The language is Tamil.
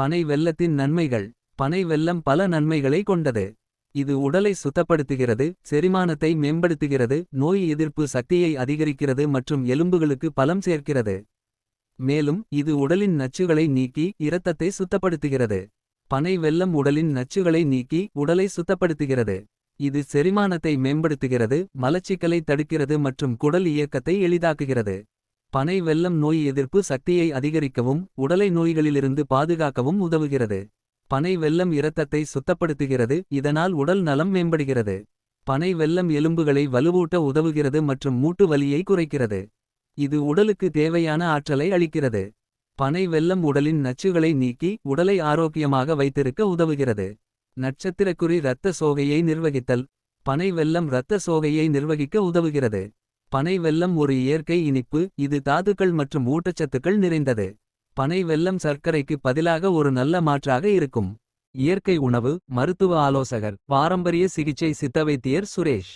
பனை வெல்லத்தின் நன்மைகள். பனை வெல்லம் பல நன்மைகளை கொண்டது. இது உடலை சுத்தப்படுத்துகிறது செரிமானத்தை மேம்படுத்துகிறது நோய் எதிர்ப்பு சக்தியை அதிகரிக்கிறது மற்றும் எலும்புகளுக்கு பலம் சேர்க்கிறது. மேலும் இது உடலின் நச்சுகளை நீக்கி இரத்தத்தை சுத்தப்படுத்துகிறது. பனை வெல்லம் உடலின் நச்சுகளை நீக்கி உடலை சுத்தப்படுத்துகிறது. இது செரிமானத்தை மேம்படுத்துகிறது மலச்சிக்கலை தடுக்கிறது மற்றும் குடல் இயக்கத்தை எளிதாக்குகிறது. பனை வெல்லம் நோய் எதிர்ப்பு சக்தியை அதிகரிக்கவும் உடலை நோய்களிலிருந்து பாதுகாக்கவும் உதவுகிறது. பனை வெல்லம் இரத்தத்தை சுத்தப்படுத்துகிறது இதனால் உடல் நலம் மேம்படுகிறது. பனை வெல்லம் எலும்புகளை வலுவூட்ட உதவுகிறது மற்றும் மூட்டு வலியை குறைக்கிறது. இது உடலுக்கு தேவையான ஆற்றலை அளிக்கிறது. பனை வெல்லம் உடலின் நச்சுகளை நீக்கி உடலை ஆரோக்கியமாக வைத்திருக்க உதவுகிறது. நட்சத்திரக்குறி இரத்த சோகையை நிர்வகித்தல். பனை வெல்லம் இரத்த சோகையை நிர்வகிக்க உதவுகிறது. பனை வெல்லம் ஒரு இயற்கை இனிப்பு இது தாதுக்கள் மற்றும் ஊட்டச்சத்துக்கள் நிறைந்தது. பனை வெல்லம் சர்க்கரைக்கு பதிலாக ஒரு நல்ல மாற்றாக இருக்கும். இயற்கை உணவு மருத்துவ ஆலோசகர் பாரம்பரிய சிகிச்சை சித்தவைத்தியர் சுரேஷ்.